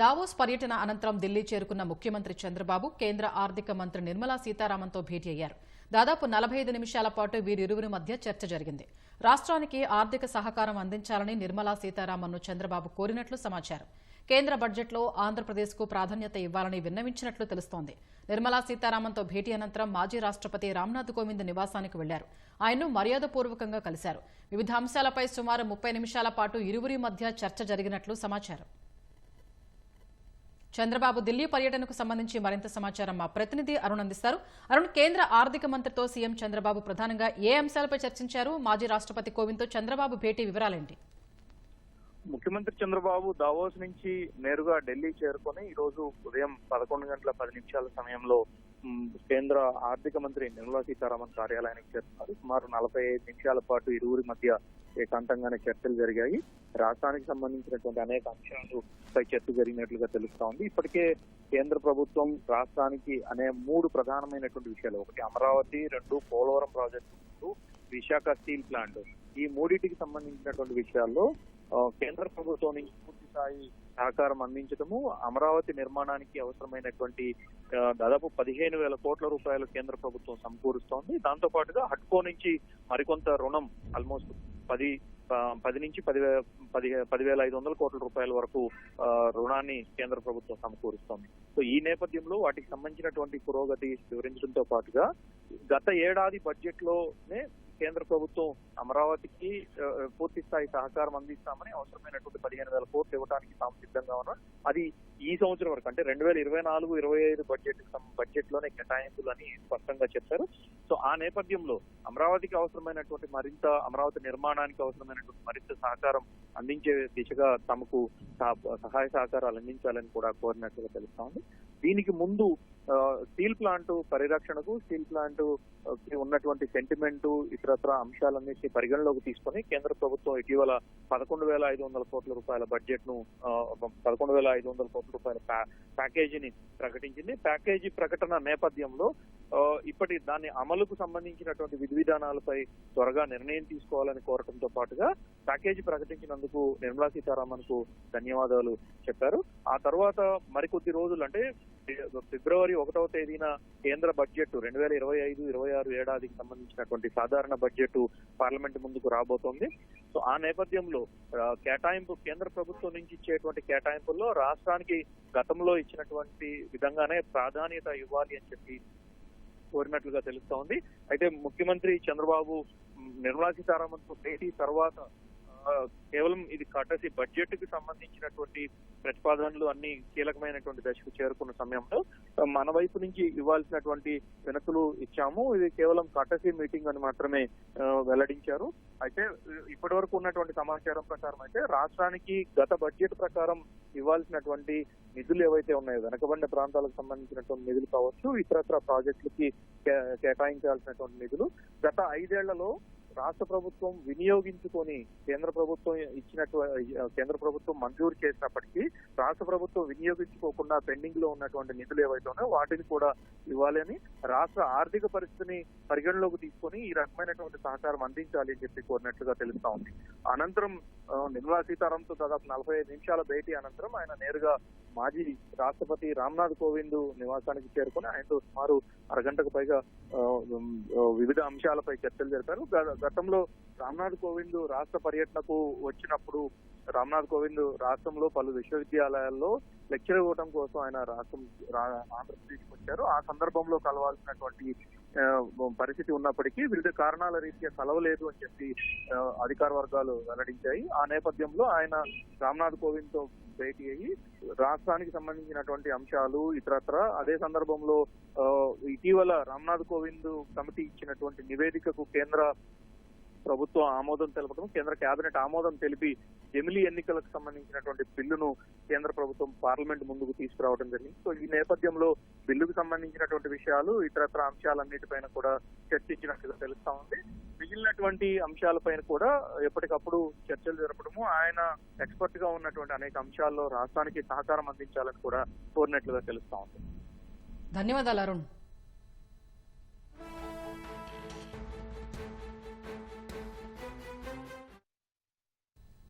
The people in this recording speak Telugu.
దావోస్ పర్యటన అనంతరం ఢిల్లీ చేరుకున్న ముఖ్యమంత్రి చంద్రబాబు కేంద్ర ఆర్థిక మంత్రి నిర్మలా సీతారామన్తో భేటీ అయ్యారు. దాదాపు నలభై ఐదు నిమిషాల పాటు వీరిరువురి మధ్య చర్చ జరిగింది. రాష్ట్రానికి ఆర్థిక సహకారం అందించాలని నిర్మలా సీతారామన్ను చంద్రబాబు కోరినట్లు సమాచారం. కేంద్ర బడ్జెట్లో ఆంధ్రప్రదేశ్కు ప్రాధాన్యత ఇవ్వాలని విన్నవించినట్లు తెలుస్తోంది. నిర్మలా సీతారామన్తో భేటీ అనంతరం మాజీ రాష్ట్రపతి రామ్నాథ్ కోవింద్ నివాసానికి వెళ్ళారు. ఆయన్ను మర్యాదపూర్వకంగా కలిశారు. వివిధ అంశాలపై సుమారు ముప్పై నిమిషాల పాటు ఇరువురి మధ్య చర్చ జరిగినట్లు సమాచారం. చంద్రబాబు ఢిల్లీ పర్యటనకు సంబంధించి మరింత సమాచారం మా ప్రతినిధి అరుణ్ అందిస్తారు. అరుణ్ కేంద్ర ఆర్థిక మంత్రితో సీఎం చంద్రబాబు ప్రధానంగా ఏ అంశాలపై చర్చించారు? మాజీ రాష్ట్రపతి కోవింద్తో చంద్రబాబు భేటీ వివరాలేంటి? ముఖ్యమంత్రి చంద్రబాబు దావోస్ నుంచి నేరుగా ఢిల్లీ చేరుకొని ఈ రోజు ఉదయం పదకొండు గంటల పది నిమిషాల సమయంలో కేంద్ర ఆర్థిక మంత్రి నిర్మలా సీతారామన్ కార్యాలయానికి చేరుకున్నారు సుమారు నలభై ఐదు నిమిషాల పాటు ఇరువురి మధ్య ఏకాంతంగానే చర్చలు జరిగాయి. రాష్ట్రానికి సంబంధించినటువంటి అనేక అంశాలు పై చర్చ జరిగినట్లుగా తెలుస్తా ఉంది. ఇప్పటికే కేంద్ర ప్రభుత్వం రాష్ట్రానికి అనే మూడు ప్రధానమైనటువంటి విషయాలు ఒకటి అమరావతి రెండు Polavaram project Visakha steel plant. ఈ మూడింటికి సంబంధించినటువంటి విషయాల్లో కేంద్ర ప్రభుత్వం నుంచి పూర్తి స్థాయి సహకారం అందించడము అమరావతి నిర్మాణానికి అవసరమైనటువంటి దాదాపు పదిహేను వేల కోట్ల రూపాయలు కేంద్ర ప్రభుత్వం సమకూరుస్తోంది. దాంతో పాటుగా హట్కో నుంచి మరికొంత రుణం ఆల్మోస్ట్ పది పది నుంచి పదివే పది పదివేల ఐదు వందల కోట్ల రూపాయల వరకు రుణాన్ని కేంద్ర ప్రభుత్వం సమకూరుస్తోంది. సో ఈ నేపథ్యంలో వాటికి సంబంధించినటువంటి పురోగతి వివరించడంతో పాటుగా గత ఏడాది బడ్జెట్లోనే కేంద్ర ప్రభుత్వం అమరావతికి పూర్తి స్థాయి సహకారం అందిస్తామని అవసరమైనటువంటి పదిహేను వేల కోట్లు ఇవ్వడానికి తాము సిద్ధంగా ఉన్నాం. అది ఈ సంవత్సరం వరకు అంటే రెండు వేల ఇరవై నాలుగు ఇరవై ఐదు బడ్జెట్ బడ్జెట్లోనే కేటాయింపులని స్పష్టంగా చెప్పారు. సో ఆ నేపథ్యంలో అమరావతికి అవసరమైనటువంటి మరింత అమరావతి నిర్మాణానికి అవసరమైనటువంటి మరింత సహకారం అందించే దిశగా తమకు సహాయ సహకారాలు అందించాలని కూడా కోరినట్లుగా తెలుస్తా ఉంది. దీనికి ముందు స్టీల్ ప్లాంట్ పరిరక్షణకు స్టీల్ ప్లాంట్ ఉన్నటువంటి సెంటిమెంట్ ఇతరత్ర అంశాలన్నింటినీ పరిగణలోకి తీసుకొని కేంద్ర ప్రభుత్వం ఇటీవల పదకొండు వేల ఐదు వందల కోట్ల రూపాయల బడ్జెట్ను పదకొండు వేల ఐదు వందల కోట్ల రూపాయల ప్యా- ప్యాకేజీని ప్రకటించింది. ప్యాకేజీ ప్రకటన నేపథ్యంలో ఇప్పటి దాని అమలుకు సంబంధించినటువంటి విధి విధానాలపై త్వరగా నిర్ణయం తీసుకోవాలని కోరటంతో పాటుగా ప్యాకేజీ ప్రకటించినందుకు నిర్మలా సీతారామన్కు ధన్యవాదాలు చెప్పారు. ఆ తర్వాత మరికొద్ది రోజులు అంటే ఫిబ్రవరి ఒకటవ తేదీన కేంద్ర బడ్జెట్ రెండు వేల ఇరవై ఐదు ఇరవై ఆరు ఏడాదికి సంబంధించినటువంటి సాధారణ బడ్జెట్ పార్లమెంట్ ముందుకు రాబోతోంది. సో ఆ నేపథ్యంలో కేటాయింపు కేంద్ర ప్రభుత్వం నుంచి ఇచ్చేటువంటి కేటాయింపుల్లో రాష్ట్రానికి గతంలో ఇచ్చినటువంటి విధంగానే ప్రాధాన్యత ఇవ్వాలి అని చెప్పి కోరినట్లుగా తెలుస్తా ఉంది అయితే ముఖ్యమంత్రి చంద్రబాబు నిర్మలా సీతారామన్తో భేటీ తర్వాత కేవలం ఇది కట్టసి బడ్జెట్కి సంబంధించినటువంటి ప్రతిపాదనలు అన్ని కీలకమైనటువంటి దశకు చేరుకున్న సమయంలో మన వైపు నుంచి ఇవ్వాల్సినటువంటి వినతులు ఇచ్చాము. ఇది కేవలం కట్టసి మీటింగ్ అని మాత్రమే వెల్లడించారు. అయితే ఇప్పటి వరకు ఉన్నటువంటి సమాచారం ప్రకారం అయితే రాష్ట్రానికి గత బడ్జెట్ ప్రకారం ఇవ్వాల్సినటువంటి నిధులు ఏవైతే ఉన్నాయో వెనకబడిన ప్రాంతాలకు సంబంధించినటువంటి నిధులు కావచ్చు ఇతరత్ర ప్రాజెక్టులకి కే- కేటాయించాల్సినటువంటి నిధులు. గత ఐదేళ్ళలో రాష్ట్ర ప్రభుత్వం వినియోగించుకొని కేంద్ర ప్రభుత్వం ఇచ్చినట్టు కేంద్ర ప్రభుత్వం మంజూరు చేసినప్పటికీ రాష్ట్ర ప్రభుత్వం వినియోగించుకోకుండా పెండింగ్లో ఉన్నటువంటి నిధులు ఏవైతే ఉన్నాయో వాటిని కూడా ఇవ్వాలని రాష్ట్ర ఆర్థిక పరిస్థితిని పరిగణలోకి తీసుకొని ఈ రకమైనటువంటి సహకారం అందించాలి అని చెప్పి కోరినట్లుగా తెలుస్తా ఉంది. అనంతరం నిర్మలా సీతారాంతో దాదాపు నలభై ఐదు నిమిషాల భేటీ అనంతరం ఆయన నేరుగా మాజీ రాష్ట్రపతి రామ్నాథ్ కోవింద్ నివాసానికి చేరుకొని ఆయనతో సుమారు అరగంటకు పైగా వివిధ అంశాలపై చర్చలు జరిపారు. గ- గతంలో రామ్నాథ్ కోవింద్ రాష్ట్ర పర్యటనకు వచ్చినప్పుడు రామ్నాథ్ కోవింద్ రాష్ట్రంలో పలు విశ్వవిద్యాలయాల్లో లెక్చర్ ఇవ్వడం కోసం ఆయన రాష్ట్రం రా- ఆంధ్రప్రదేశ్కి వచ్చారు. ఆ సందర్భంలో కలవాల్సినటువంటి పరిస్థితి ఉన్నప్పటికీ వివిధ కారణాల రీత్యా కలవలేదు అని చెప్పి అధికార వర్గాలు వెల్లడించాయి. ఆ నేపథ్యంలో ఆయన రామ్నాథ్ కోవింద్తో భేటీ అయ్యి రాష్ట్రానికి సంబంధించినటువంటి అంశాలు ఇతరత్ర అదే సందర్భంలో ఇటీవల రామ్నాథ్ కోవింద్ కమిటీ ఇచ్చినటువంటి నివేదికకు కేంద్ర ప్రభుత్వం ఆమోదం తెలపడం కేంద్ర కేబినెట్ ఆమోదం తెలిపి జమిలీ ఎన్నికలకు సంబంధించినటువంటి బిల్లును కేంద్ర ప్రభుత్వం పార్లమెంట్ ముందుకు తీసుకురావడం జరిగింది. సో ఈ నేపథ్యంలో బిల్లుకు సంబంధించినటువంటి విషయాలు ఇతరత్ర అంశాలన్నిటిపైన కూడా చర్చించినట్టుగా తెలుస్తా ఉంది. మిగిలినటువంటి అంశాలపైన కూడా ఎప్పటికప్పుడు చర్చలు జరపడము. ఆయన ఎక్స్పర్ట్గా ఉన్నటువంటి అనేక అంశాల్లో రాష్ట్రానికి సహకారం అందించాలని కూడా కోరినట్లుగా తెలుస్తా ఉంది. ధన్యవాదాలు అరుణ్.